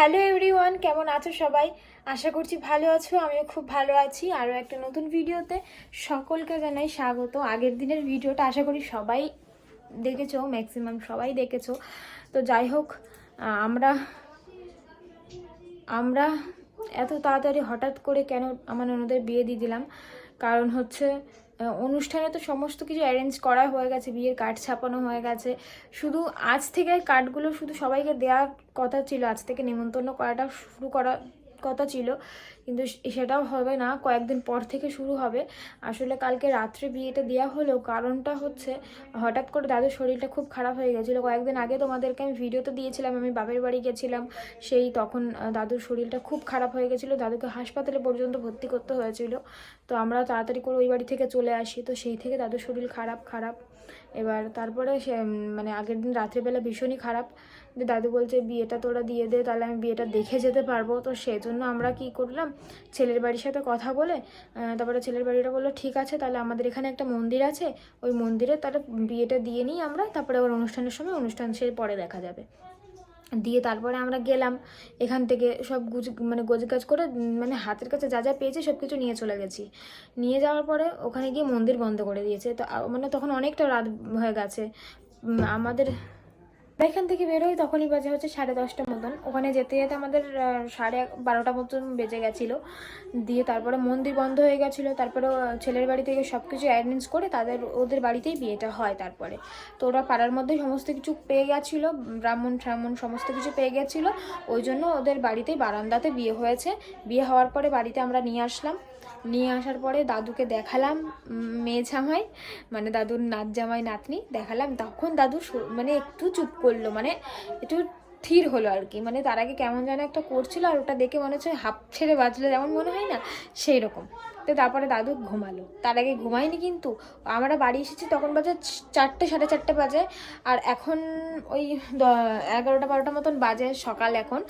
Hello everyone, কেমন আছো সবাই? আশা করছি ভালো আছো, আমিও খুব ভালো আছি। আরও একটা নতুন ভিডিওতে সকলকে জানাই স্বাগত। আগের দিনের ভিডিওটা আশা করি সবাই দেখেছ ম্যাক্সিমাম সবাই দেখেছ। তো যাই হোক আমরা আমরা এত তাড়াতাড়ি হঠাৎ করে কেন আমার ননদের বিয়ে দিয়ে দিলাম? কারণ হচ্ছে অনুষ্ঠানে তো সমস্ত কিছু অ্যারেঞ্জ করা হয়ে গেছে, বিয়ের কার্ড ছাপানো হয়ে গেছে। শুধু আজ থেকে কার্ডগুলো শুধু সবাইকে দেওয়ার কথা ছিল, আজ থেকে নেমন্তন্ন করাটা শুরু করা কথা ছিল। কিন্তু সেটাও হবে না, কয়েকদিন পর থেকে শুরু হবে। আসলে কালকে রাত্রে বিয়েটা দেওয়া হলেও কারণটা হচ্ছে, হঠাৎ করে দাদুর শরীরটা খুব খারাপ হয়ে গেছিল। কয়েকদিন আগে তোমাদেরকে আমি ভিডিও তো দিয়েছিলাম, আমি বাপের বাড়ি গেছিলাম, সেই তখন দাদুর শরীরটা খুব খারাপ হয়ে গেছিল। দাদুকে হাসপাতালে পর্যন্ত ভর্তি করতে হয়েছিল। তো আমরা তাড়াতাড়ি করে ওই বাড়ি থেকে চলে আসি। তো সেই থেকে দাদুর শরীর খারাপ খারাপ। এবার তারপরে সে মানে আগের দিন রাত্রিবেলা ভীষণই খারাপ। যে দাদু বলছে, বিয়েটা তোরা দিয়ে দে, তাহলে আমি বিয়েটা দেখে যেতে পারব। তো সেই জন্য আমরা কি করলাম ছেলের বাড়ির সাথে কথা বলে তারপরে ছেলের বাড়িটা বলল, ঠিক আছে, তাহলে আমাদের এখানে একটা মন্দির আছে। ওই মন্দিরে তাহলে বিয়েটা দিয়ে নিই আমরা তারপরে আবার অনুষ্ঠানের সময় অনুষ্ঠান সে পরে দেখা যাবে। দিয়ে তারপরে আমরা গেলাম, এখান থেকে সব গুজ মানে গোজ গোজগাজ করে মানে হাতের কাছে যা যা পেয়েছি সব কিছু নিয়ে চলে গেছি। নিয়ে যাওয়ার পরে ওখানে গিয়ে মন্দির বন্ধ করে দিয়েছে। তো মানে তখন অনেকটা রাত হয়ে গেছে। আমাদের এখান থেকে বেরোই তখনই বাজে হচ্ছে সাড়ে দশটা মতন। ওখানে যেতে যেতে আমাদের সাড়ে বারোটা মতন বেজে গেছিল। দিয়ে তারপরে মন্দির বন্ধ হয়ে গেছিল। তারপরে ছেলের বাড়ি থেকে সব কিছু অ্যারেঞ্জ করে তাদের, ওদের বাড়িতেই বিয়েটা হয় তারপরে। তো ওরা পাড়ার মধ্যেই সমস্ত কিছু পেয়ে গেছিল, ব্রাহ্মণ ট্রাহ্মণ সমস্ত কিছু পেয়ে গেছিল। ওই জন্য ওদের বাড়িতেই বারান্দাতে বিয়ে হয়েছে। বিয়ে হওয়ার পরে বাড়িতে আমরা নিয়ে আসলাম। নিয়ে আসার পরে দাদুকে দেখালাম মেয়ে জামাই মানে দাদুর নাত জামাই নাতনি, দেখালাম। তখন দাদু মানে একটু চুপ করল মানে একটু স্থির হলো আর কি। মানে তার আগে কেমন যেন একটা করছিল আর ওটা দেখে মনে হচ্ছে হাফ ছেড়ে বাজলে, যেমন মনে হয় না? সেই রকম তো তারপরে দাদু ঘুমালো। তার আগে ঘুমায়নি কিন্তু। আমরা বাড়ি এসেছি তখন বাজে চারটে, সাড়ে চারটে বাজে। আর এখন ওই এগারোটা, বারোটা মতন বাজে সকাল এখন।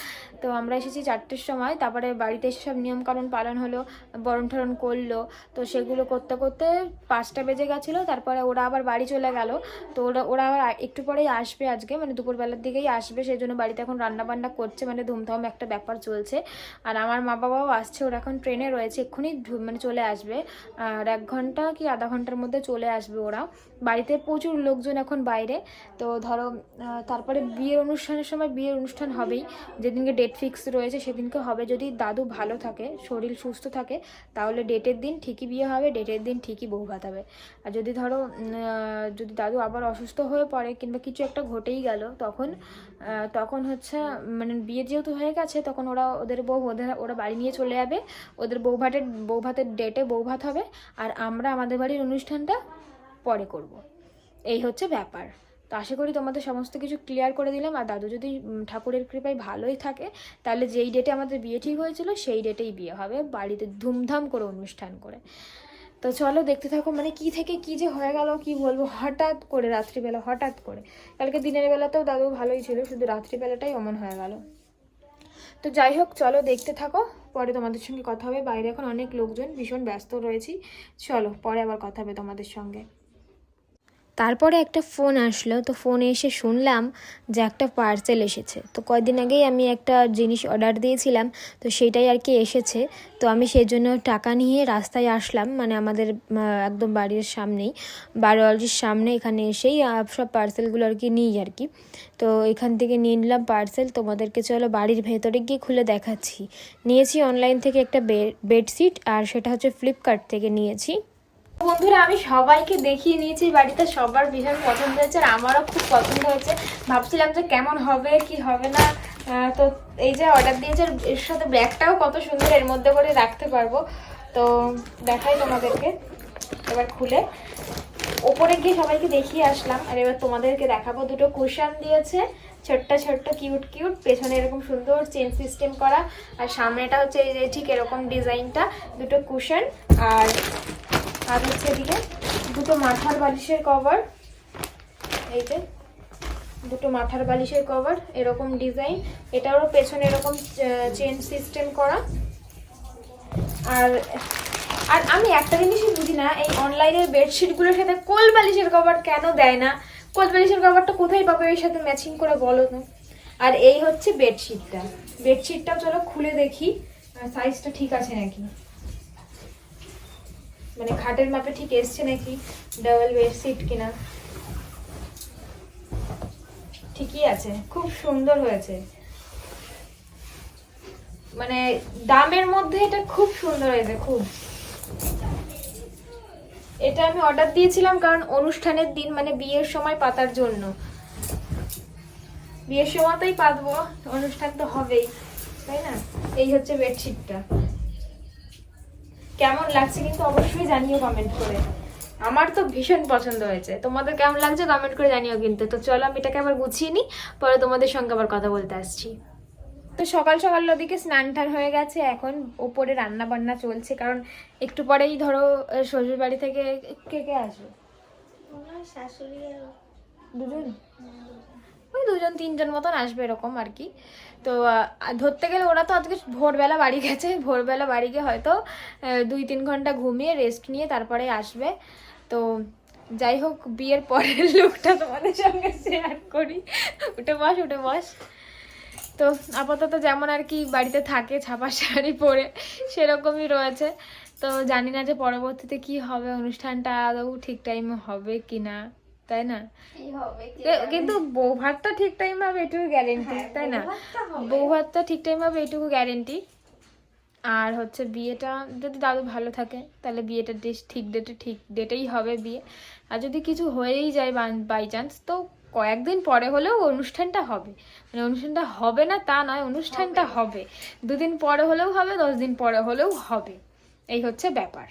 তো আমরা এসেছি চারটের সময়। তারপরে বাড়িতে এসে সব নিয়মকানুন পালন হলো, বরণ ঠরণ করল। তো সেগুলো করতে করতে পাঁচটা বেজে গেছিল। তারপরে ওরা আবার বাড়ি চলে গেল। তো ওরা ওরা আবার একটু পরেই আসবে আজকে। মানে দুপুরবেলার দিকেই আসবে। সেই জন্য বাড়িতে এখন রান্না বান্না করছে। মানে ধুমধাম একটা ব্যাপার চলছে। আর আমার মা বাবাও আসছে। ওরা এখন ট্রেনে রয়েছে। এক্ষুনি মানে চলে আসবে। আর এক ঘণ্টা কি আধা ঘণ্টার মধ্যে চলে আসবে ওরা। বাড়িতে প্রচুর লোকজন এখন বাইরে। তো ধরো তারপরে বিয়ের অনুষ্ঠানের সময় বিয়ের অনুষ্ঠান হবেই। যেদিনকে ডেট ফিক্স রয়েছে সেদিনকে হবে। যদি দাদু ভালো থাকে, শরীর সুস্থ থাকে, তাহলে ডেটের দিন ঠিকই বিয়ে হবে ডেটের দিন ঠিকই বউ ভাত হবে আর যদি ধরো যদি দাদু আবার অসুস্থ হয়ে পড়ে কিংবা কিছু একটা ঘটেই গেল, তখন তখন হচ্ছে মানে বিয়ে যেহেতু হয়ে গেছে, তখন ওরা ওদের বউ, ওদের, ওরা বাড়ি নিয়ে চলে যাবে। ওদের বউ ভাতের বউ ভাতের ডেটে বউ ভাত হবে আর আমরা আমাদের বাড়ির অনুষ্ঠানটা পরে করব। এই হচ্ছে ব্যাপার। তো আশা করি তোমাদের সমস্ত কিছু ক্লিয়ার করে দিলাম। আর দাদু যদি ঠাকুরের কৃপায় ভালোই থাকে, তাহলে যেই ডেটে আমাদের বিয়ে ঠিক হয়েছিল, সেই ডেটেই বিয়ে হবে। বাড়িতে ধুমধাম করে অনুষ্ঠান করে। তো চলো দেখতে থাকো মানে কি থেকে কি যে হয়ে গেল, কি বলব? হঠাৎ করে রাত্রিবেলা, হঠাৎ করে। কালকে দিনের বেলাতেও দাদু ভালোই ছিল, শুধু রাত্রিবেলাটাই অমন হয়ে গেল। তো যাই হোক, চলো দেখতে থাকো। পরে তোমাদের সঙ্গে কথা হবে। বাইরে এখন অনেক লোকজন, ভীষণ ব্যস্ত রয়েছি। চলো, পরে আবার কথা হবে তোমাদের সঙ্গে। তারপরে একটা ফোন আসলো, তো ফোনে এসে শুনলাম যে একটা পার্সেল এসেছে। তো কয়দিন আগেই আমি একটা জিনিস অর্ডার দিয়েছিলাম, তো সেটাই আর কি এসেছে। তো আমি সেই জন্য টাকা নিয়ে রাস্তায় আসলাম মানে আমাদের একদম বাড়ির সামনেই বারোয়ালির সামনে এখানে এসেই সব পার্সেলগুলো আর কি নিই আর কি। তো এখান থেকে নিয়ে নিলাম পার্সেল তোমাদেরকে চলো বাড়ির ভেতরে গিয়ে খুলে দেখাচ্ছি। নিয়েছি অনলাইন থেকে একটা বেডশিট আর সেটা হচ্ছে ফ্লিপকার্ট থেকে নিয়েছি। বন্ধুরা, আমি সবাইকে দেখিয়ে নিয়েছি বাড়িতে সবার ভীষণ পছন্দ হয়েছে আর আমারও খুব পছন্দ হয়েছে। ভাবছিলাম যে কেমন হবে, কি হবে না তো এই যে অর্ডার দিয়েছে এর সাথে ব্যাগটাও কত সুন্দর, এর মধ্যে করে রাখতে পারব। তো দেখাই তোমাদেরকে, এবার খুলে। ওপরে গিয়ে সবাইকে দেখিয়ে আসলাম, আর এবার তোমাদেরকে দেখাবো। দুটো কুশন দিয়েছে, ছোট্ট ছোট্ট কিউট কিউট পেছনে এরকম সুন্দর চেন সিস্টেম করা। আর সামনেটা হচ্ছে এই যে ঠিক এরকম ডিজাইনটা দুটো কুশন আর আর হচ্ছে এদিকে দুটো মাথার বালিশের কভার এই যে, দুটো মাথার বালিশের কভার এরকম ডিজাইন এটারও পেছনে এরকম চেন সিস্টেম করা। আর আর আমি একটা জিনিসই বুঝি না, এই অনলাইনের বেডশিটগুলোর সাথে কোল বালিশের কভার কেন দেয় না? কোল বালিশের কভারটা কোথায় পাবে এর সাথে ম্যাচিং করে বলো তো? আর এই হচ্ছে বেডশিটটা বেডশিটটাও চলো খুলে দেখি সাইজটা ঠিক আছে নাকি? মানে খাটের মাপে ঠিক এসছে নাকি? ডাবল বেডশিট কিনা? ঠিকই আছে, খুব সুন্দর হয়েছে। মানে দামের মধ্যে এটা খুব সুন্দর হয়েছে, খুব। এটা আমি অর্ডার দিয়েছিলাম কারণ অনুষ্ঠানের দিন মানে বিয়ের সময় পাতার জন্য। বিয়ের সময়তেই পাতবো, অনুষ্ঠান তো হবেই, তাই না? এই হচ্ছে বেডশিটটা কেমন লাগছে কিন্তু অবশ্যই জানিও কমেন্ট করে। আমার তো ভীষণ পছন্দ হয়েছে। তোমাদের কেমন লাগছে কমেন্ট করে জানিও কিন্তু। তো চলো আমি এটাকে আবার গুছিয়ে নিই পরে তোমাদের সঙ্গে আবার কথা বলতে আসছি। তো সকাল সকাল ওদিকে স্নান টান হয়ে গেছে এখন ওপরে রান্না বান্না চলছে কারণ একটু পরেই ধরো শ্বশুর বাড়ি থেকে কে কে আসবে? শাশুড়ি দুজন? ওই দুজন, তিনজন মতন আসবে এরকম আর কি। তো ধরতে গেলে ওরা তো আজকে ভোরবেলা বাড়ি গেছে। ভোরবেলা বাড়ি গিয়ে হয়তো দুই তিন ঘণ্টা ঘুমিয়ে রেস্ট নিয়ে তারপরে আসবে। তো, যাই হোক, বিয়ের পরের লুকটা তোমাদের সঙ্গে শেয়ার করি। উঠে বস উঠে বস। তো, আপাতত যেমন আর কি বাড়িতে থাকে, ছাপা শাড়ি পরে সেরকমই রয়েছে। তো, জানি না যে পরবর্তীতে কি হবে, অনুষ্ঠানটা আদৌ ঠিক টাইমে হবে কি না তাই না? কিন্তু বউ ভাতটা ঠিক টাইম হবে এটুকু গ্যারেন্টি তাই না? বউ ভাতটা ঠিক টাইম হবে এটুকু গ্যারেন্টি আর হচ্ছে বিয়েটা যদি দাদু ভালো থাকে তাহলে বিয়েটা ডেট ঠিক ডেটে ঠিক ডেটেই হবে বিয়ে। আর যদি কিছু হয়েই যায় বাই চান্স তো কয়েকদিন পরে হলেও অনুষ্ঠানটা হবে। মানে অনুষ্ঠানটা হবে না তা নয় অনুষ্ঠানটা হবে। দুদিন পরে হলেও হবে দশ দিন পরে হলেও হবে। এই হচ্ছে ব্যাপার।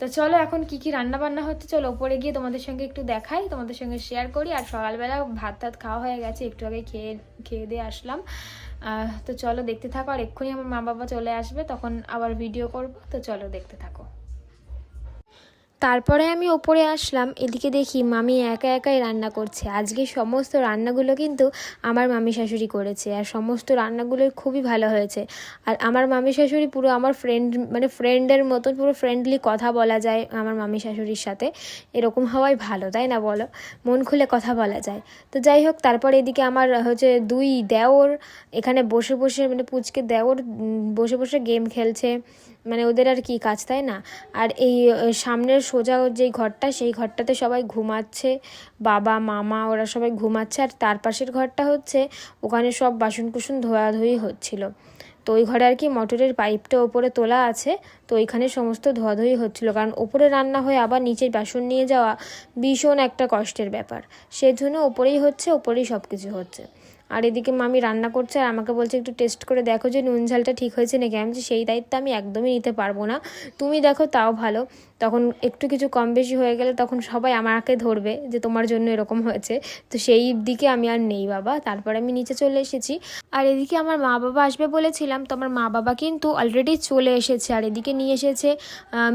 তো চলো এখন কি কি রান্না বান্না হচ্ছে, চলো ওপরে গিয়ে তোমাদের সঙ্গে একটু দেখাই, তোমাদের সঙ্গে শেয়ার করি। আর সকালবেলা ভাত টাত খাওয়া হয়ে গেছে, একটু আগে খেয়ে খেয়ে দিয়ে আসলাম। তো চলো দেখতে থাকো, আর এক্ষুনি আমার মা বাবা চলে আসবে, তখন আবার ভিডিও করব, তো চলো দেখতে থাকো। তারপরে আমি ওপরে আসলাম, এদিকে দেখি মামি একা একাই রান্না করছে। আজকে সমস্ত রান্নাগুলো কিন্তু আমার মামি শাশুড়ি করেছে আর সমস্ত রান্নাগুলো খুবই ভালো হয়েছে। আর আমার মামি শাশুড়ি পুরো আমার ফ্রেন্ড মানে ফ্রেন্ডের মতো পুরো ফ্রেন্ডলি কথা বলা যায় আমার মামি শাশুড়ির সাথে। এরকম হওয়াই ভালো, তাই না বলো? মন খুলে কথা বলা যায়। তো যাই হোক, তারপর এদিকে আমার হচ্ছে দুই দেওর, এখানে বসে বসে মানে পুচকে দেওর বসে বসে গেম খেলছে। মানে ওদের আর কি কাজ, তাই না? আর এই সামনের সোজা যেই ঘরটা, সেই ঘরটাতে সবাই ঘুমাচ্ছে, বাবা, মামা, ওরা সবাই ঘুমাচ্ছে, আর তার পাশের ঘরটা হচ্ছে, ওখানে সব বাসন কুসন ধোয়াধুয়ি হচ্ছিল। তো ওই ঘরে আর কি মোটরের পাইপটা ওপরে তোলা আছে, তো ওইখানে সমস্ত ধোয়াধুয়ি হচ্ছিল। কারণ ওপরে রান্না হয়ে আবার নিচে বাসন নিয়ে যাওয়া ভীষণ একটা কষ্টের ব্যাপার। সেজন্য ওপরেই হচ্ছে, ওপরেই সব কিছু হচ্ছে। আর এদিকে মামি রান্না করছে আর আমাকে বলছে, একটু টেস্ট করে দেখো যে নুন ঝালটা ঠিক হয়েছে নাকি? আমি সেই দায়িত্ব আমি একদমই নিতে পারব না। তুমি দেখো, তাও ভালো। তখন একটু কিছু কম বেশি হয়ে গেলে তখন সবাই আমাকে ধরবে যে তোমার জন্য এরকম হয়েছে। তো সেই দিকে আমি আর নেই বাবা। তারপরে আমি নিচে চলে এসেছি। আর এদিকে আমার মা বাবা আসবে বলেছিলাম, তো আমার মা বাবা কিন্তু অলরেডি চলে এসেছে। আর এদিকে নিয়ে এসেছে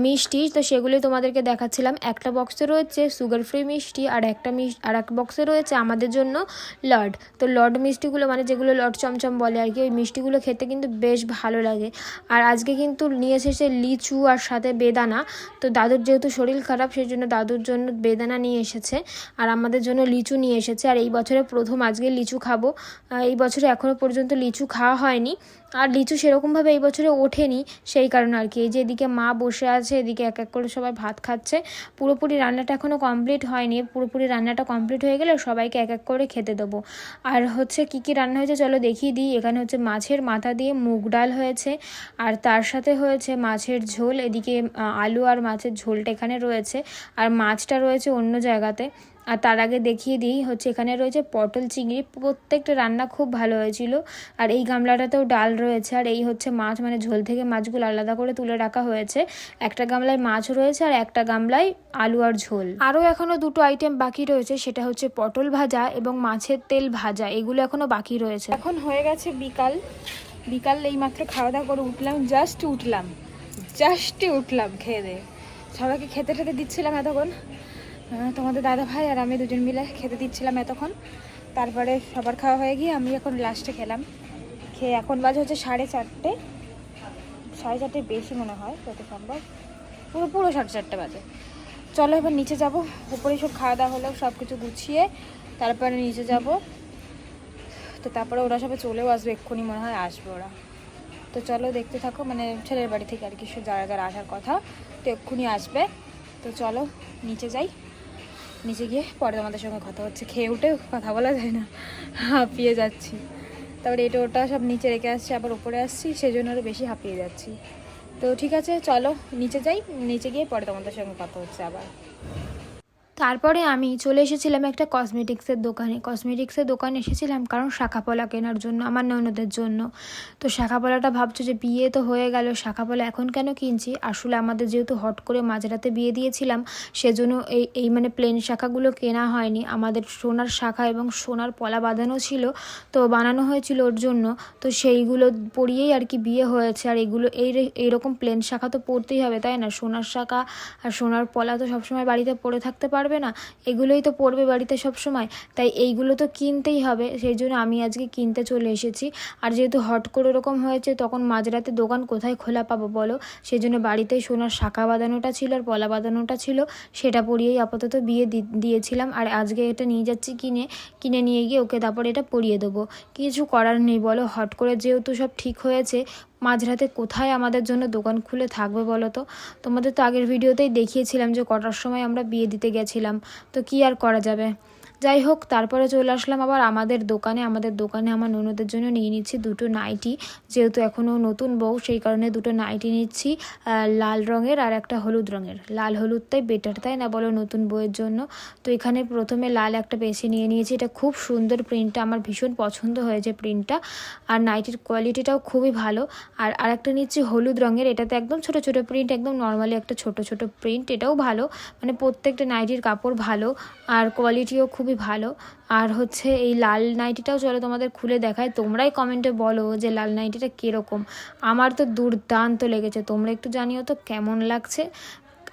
মিষ্টি। তো সেগুলোই তোমাদেরকে দেখাচ্ছিলাম। একটা বক্সে রয়েছে সুগার ফ্রি মিষ্টি আর একটা মিষ্টি আর এক বক্সে রয়েছে আমাদের জন্য লড তো লড মিষ্টিগুলো মানে যেগুলো লট চমচম বলে আর কি, ওই মিষ্টিগুলো খেতে কিন্তু বেশ ভালো লাগে। আর আজকে কিন্তু নিয়ে এসেছে লিচু আর সাথে বেদানা। তো দাদুর যেহেতু শরীর খারাপ সেই জন্য দাদুর জন্য বেদানা নিয়ে এসেছে আর আমাদের জন্য লিচু নিয়ে এসেছে। আর এই বছরে প্রথম আজকে লিচু খাব। এই বছরে এখনও পর্যন্ত লিচু খাওয়া হয়নি। আর লিচু সেরকমভাবে এই বছরে ওঠেনি, সেই কারণে আর কি। এই যে এদিকে মা বসে আছে, এদিকে এক এক করে সবাই ভাত খাচ্ছে। পুরোপুরি রান্নাটা এখনও কমপ্লিট হয়নি। পুরোপুরি রান্নাটা কমপ্লিট হয়ে গেলে সবাইকে এক এক করে খেতে দেবো। আর হচ্ছে কি কি রান্না হয়েছে চলো দেখিয়ে দিই। এখানে হচ্ছে মাছের মাথা দিয়ে মুগ ডাল হয়েছে, আর তার সাথে হয়েছে মাছের ঝোল। এদিকে, আলু আর মাছের ঝোলটা এখানে রয়েছে। আর মাছটা রয়েছে অন্য জায়গাতে। আর তার আগে দেখিয়ে দিই, হচ্ছে এখানে রয়েছে পটল চিংড়ি। প্রত্যেকটা রান্না খুব ভালো হয়েছিল। আর এই গামলাটাতেও ডাল রয়েছে। আর এই হচ্ছে মাছ মানে ঝোল থেকে মাছগুলো আলাদা করে তুলে রাখা হয়েছে। একটা গামলায় মাছ রয়েছে আর একটা গামলায় আলু আর ঝোল। আরও এখনও দুটো আইটেম বাকি রয়েছে। সেটা হচ্ছে পটল ভাজা এবং মাছের তেল ভাজা। এগুলো এখনও বাকি রয়েছে। এখন হয়ে গেছে বিকাল। বিকাল এই মাত্র খাওয়া দাওয়া করে উঠলাম। জাস্ট উঠলাম। জাস্টই উঠলাম খেয়ে দিয়ে সবাইকে খেতে খেতে দিচ্ছিলাম এতক্ষণ। তোমাদের দাদা ভাই আর আমি দুজন মিলে খেতে দিচ্ছিলাম এতক্ষণ। তারপরে সবার খাওয়া হয়ে গিয়ে আমি এখন লাস্টে খেলাম। খেয়ে এখন বাজে হচ্ছে সাড়ে চারটে। সাড়ে চারটে বেশি মনে হয় যত সম্ভব। পুরো পুরো সাড়ে চারটে বাজে। চলো এবার নিচে যাব। উপরে সব খাওয়া দাওয়া হলো সব কিছু গুছিয়ে তারপরে নিচে যাব। তো তারপরে ওরা সবাই চলেও আসবে, এক্ষুনি মনে হয় আসবে ওরা। তো চলো দেখতে থাকো মানে ছেলের বাড়ি থেকে আর কি, যারা যারা আসার কথা, তো এক্ষুনি আসবে। তো চলো নিচে যাই। নিচে গিয়ে পরে তোমাদের সঙ্গে কথা হচ্ছে। খেয়ে উঠে কথা বলা যায় না। হাঁপিয়ে যাচ্ছি। তারপরে এটা ওটা সব নিচে রেখে আসছি, আবার উপরে আসছি সেই জন্য আরও বেশি হাঁপিয়ে যাচ্ছি। তো ঠিক আছে, চলো, নিচে যাই, নিচে গিয়ে পরে তোমাদের সঙ্গে কথা হচ্ছে আবার। তারপরে আমি চলে এসেছিলাম একটা কসমেটিক্সের দোকানে। কসমেটিক্সের দোকানে এসেছিলাম কারণ শাখাপলা কেনার জন্য, আমার ননদের জন্য। তো শাখাপলাটা ভাবছ যে বিয়ে তো হয়ে গেল, শাখাপলা এখন কেন কিনছি? আসলে আমাদের যেহেতু হট করে মাঝরাতে বিয়ে দিয়েছিলাম, সেজন্য এই এই মানে প্লেন শাখাগুলো কেনা হয়নি। আমাদের সোনার শাখা এবং সোনার পলা বাঁধানো ছিল, তো বানানো হয়েছিল ওর জন্য। তো সেইগুলো পরিয়েই আর কি বিয়ে হয়েছে। আর এগুলো, এই এইরকম প্লেন শাখা তো পরতেই হবে, তাই না? সোনার শাখা আর সোনার পলা তো সবসময় বাড়িতে পরে থাকতে পারবে। না? এগুলোই তো পড়বে বাড়িতে সব সময় তাই এইগুলো তো কিনতেই হবে। সেই জন্য আমি আজকে কিনতে চলে এসেছি। আর যেহেতু হট করে ওরকম হয়েছে, তখন মাঝরাতে দোকান কোথায় খোলা পাবো বলো? সেই জন্য বাড়িতেই সোনার শাখা বাঁধানোটা ছিল আর পলা বাঁধানোটা ছিল। সেটা পরিয়েই আপাতত বিয়ে দিয়েছিলাম। আর আজকে এটা নিয়ে যাচ্ছি কিনে। কিনে নিয়ে গিয়ে ওকে তারপরে এটা পরিয়ে দেবো। কিছু করার নেই বলো? হট করে যেহেতু সব ঠিক হয়েছে মাঝরাতে কোথায় আমাদের জন্য দোকান খুলে থাকবে বলো তো? তোমাদের তো আগের ভিডিওতেই দেখিয়েছিলাম যে কটার সময় আমরা বিয়ে দিতে গেছিলাম। তো কি আর করা যাবে? যাই হোক, তারপরে চলে আসলাম আবার আমাদের দোকানে। আমাদের দোকানে আমার ননদের জন্য নিয়ে নিচ্ছি দুটো নাইটি। যেহেতু এখনও নতুন বউ, সেই কারণে দুটো নাইটি নিচ্ছি লাল রঙের আর একটা হলুদ রঙের। লাল হলুদটাই বেটার তাই না বলো নতুন বউয়ের জন্য? তো এখানে প্রথমে লাল একটা বেছে নিয়ে নিয়েছি। এটা খুব সুন্দর প্রিন্টটা আমার ভীষণ পছন্দ হয়েছে প্রিন্টটা আর নাইটির কোয়ালিটিটাও খুবই ভালো। আর আরেকটা নিচ্ছি হলুদ রঙের। এটাতে একদম ছোট ছোট প্রিন্ট একদম নর্মালি একটা ছোট ছোট প্রিন্ট এটাও ভালো। মানে প্রত্যেকটা নাইটির কাপড় ভালো। আর কোয়ালিটিও খুবই ভালো। আর হচ্ছে এই লাল নাইটিটাও চলো তোমাদের খুলে দেখায় তোমরাই কমেন্টে বলো যে লাল নাইটিটা কীরকম। আমার তো দুর্দান্ত লেগেছে। তোমরা একটু জানিও তো কেমন লাগছে।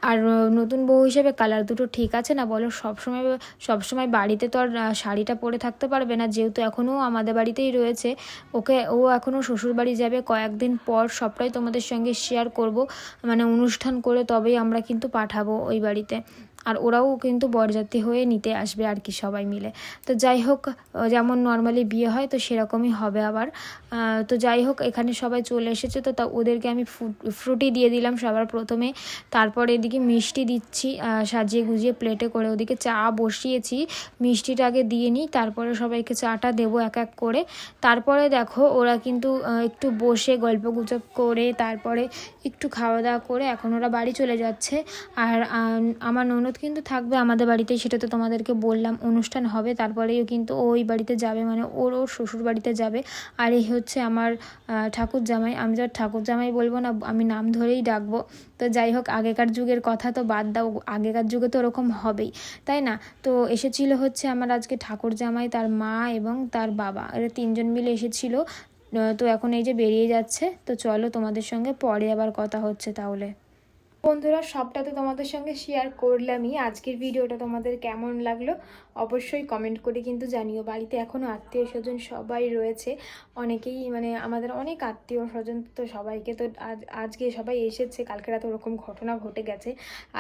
আর নতুন বউ হিসেবে কালার দুটো ঠিক আছে না বলো? সবসময় সবসময় বাড়িতে তো আর শাড়িটা পরে থাকতে পারবে না। যেহেতু এখনও আমাদের বাড়িতেই রয়েছে। ওকে, ও এখনও শ্বশুর বাড়ি যাবে। কয়েকদিন পর সবটাই তোমাদের সঙ্গে শেয়ার করব। মানে অনুষ্ঠান করে তবেই আমরা কিন্তু পাঠাবো ওই বাড়িতে। আর ওরাও কিন্তু বরযাত্রী হয়ে নিতে আসবে আর কি সবাই মিলে। তো যাই হোক যেমন নর্মালি বিয়ে হয়, তো সেরকমই হবে আবার। তো যাই হোক, এখানে সবাই চলে এসেছে, তো তা ওদেরকে আমি ফ্রুটি দিয়ে দিলাম সবার প্রথমে। তারপরে এদিকে মিষ্টি দিচ্ছি সাজিয়ে গুজিয়ে প্লেটে করে ওদিকে চা বসিয়েছি। মিষ্টিটা আগে দিয়ে নিই, তারপরে সবাইকে চাটা দেবো এক এক করে। তারপরে দেখো, ওরা কিন্তু একটু বসে গল্প গুজব করে, তারপরে একটু খাওয়া দাওয়া করে এখন ওরা বাড়ি চলে যাচ্ছে। আর আমার ননদ কিন্তু থাকবে আমাদের বাড়িতেই সেটা তো তোমাদেরকে বললাম, অনুষ্ঠান হবে, তারপরেও কিন্তু ওই বাড়িতে যাবে মানে ওর ওর শ্বশুর বাড়িতে যাবে। আর এই হচ্ছে আমার ঠাকুর জামাই আমি যার ঠাকুর জামাই বলব না, আমি নাম ধরেই ডাকবো। তো যাই হোক, আগেকার যুগের কথা তো বাদ দাও, আগেকার যুগে তো ওরকম হবেই, তাই না? তো এসেছিল হচ্ছে আমার আজকে ঠাকুর জামাই তার মা এবং তার বাবা। এরা তিনজন মিলে এসেছিল তো এখন এই যে বেরিয়ে যাচ্ছে, তো চলো তোমাদের সঙ্গে পরে আবার কথা হচ্ছে তাহলে। বন্ধুরা সবটা তো তোমাদের সঙ্গে শেয়ার করলামই। আজকের ভিডিওটা তোমাদের কেমন লাগল? অবশ্যই কমেন্ট করে কিন্তু জানিও। বাড়িতে এখনও আত্মীয় স্বজন সবাই রয়েছে। অনেকেই মানে আমাদের অনেক আত্মীয় স্বজন তো সবাইকে তো আজ, আজকে সবাই এসেছে। কালকে রাতে ওরকম ঘটনা ঘটে গেছে।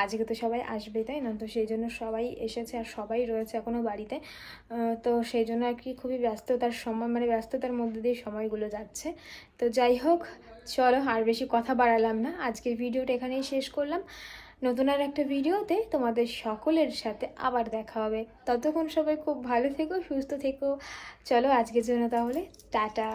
আজকে তো সবাই আসবে, তাই না? তো সেই জন্য সবাই এসেছে আর সবাই রয়েছে এখনও বাড়িতে। তো সেই জন্য আর কি খুবই ব্যস্ততার সময় মানে ব্যস্ততার মধ্যে দিয়ে সময়গুলো যাচ্ছে। তো যাই হোক, চলো আর বেশি কথা বাড়ালাম না। আজকের ভিডিওটা এখানেই শেষ করলাম। নতুন আর একটা ভিডিওতে তোমাদের সকলের সাথে আবার দেখা হবে। ততক্ষণ সবাই খুব ভালো থেকো, সুস্থ থেকো। চলো আজকের জন্য তাহলে, টাটা।